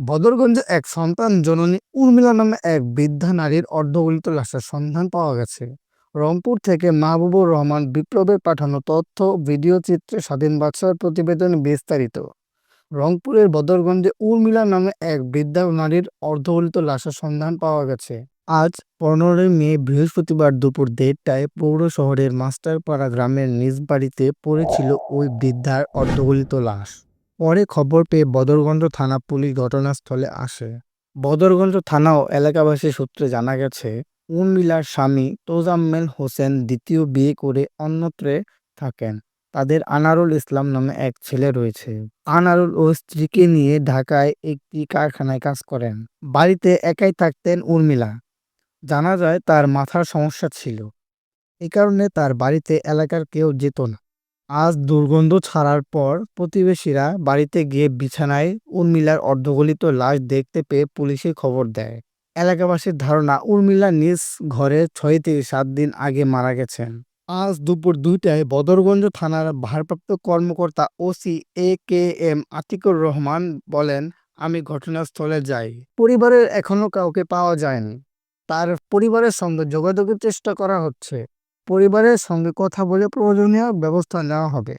বদরগঞ্জে এক সন্তান জননী উর্মিলা নামে এক বৃদ্ধা নারীর অর্ধগলিত লাশের সন্ধান পাওয়া গেছে। রংপুর থেকে মাহবুবুর রহমান বিপ্লবের পাঠানো তথ্য, ভিডিও চিত্রে স্বাধীন বাদশার প্রতিবেদনে বিস্তারিত। রংপুরের বদরগঞ্জে উর্মিলা নামে এক বৃদ্ধা নারীর অর্ধগলিত লাশের সন্ধান পাওয়া গেছে। আজ পনেরোই মে, বৃহস্পতিবার দুপুর দেড়টায় পৌর শহরের মাস্টারপাড়া গ্রামের নিজ বাড়িতে পড়েছিল ওই বৃদ্ধার অর্ধগলিত লাশ। পরে খবর পেয়ে বদরগঞ্জ থানা পুলিশ ঘটনাস্থলে আসে। বদরগঞ্জ থানা ও এলাকাবাসী সূত্রে জানা গেছে, উর্মিলার স্বামী তোজাম্মেল হোসেন দ্বিতীয় বিয়ে করে অন্যত্রে থাকেন। তাদের আনারুল ইসলাম নামে এক ছেলে রয়েছে। আনারুল ও স্ত্রীকে নিয়ে ঢাকায় একটি কারখানায় কাজ করেন। বাড়িতে একাই থাকতেন উর্মিলা। জানা যায়, তার মাথার সমস্যা ছিল। এ কারণে তার বাড়িতে এলাকার কেউ যেত না। আজ দুর্গন্ধ ছাড়ার পর প্রতিবেশীরা বাড়িতে গিয়ে বিছানায় উর্মিলার অর্ধগলিত লাশ দেখতে পেয়ে পুলিশে খবর দেয়। এলাকাবাসীর ধারণা, উর্মিলা নিজ ঘরে ছয় থেকে সাত দিন আগে মারা গেছেন। আজ দুপুর দুইটায় বদরগঞ্জ থানার ভারপ্রাপ্ত কর্মকর্তা OC A K M Atiqur Rahman বলেন, আমি ঘটনাস্থলে যাই। পরিবারের এখনও কাউকে পাওয়া যায়নি। তার পরিবারের সঙ্গে যোগাযোগের চেষ্টা করা হচ্ছে। পরিবারের সঙ্গে কথা বলে প্রয়োজনীয় ব্যবস্থা নেওয়া হবে।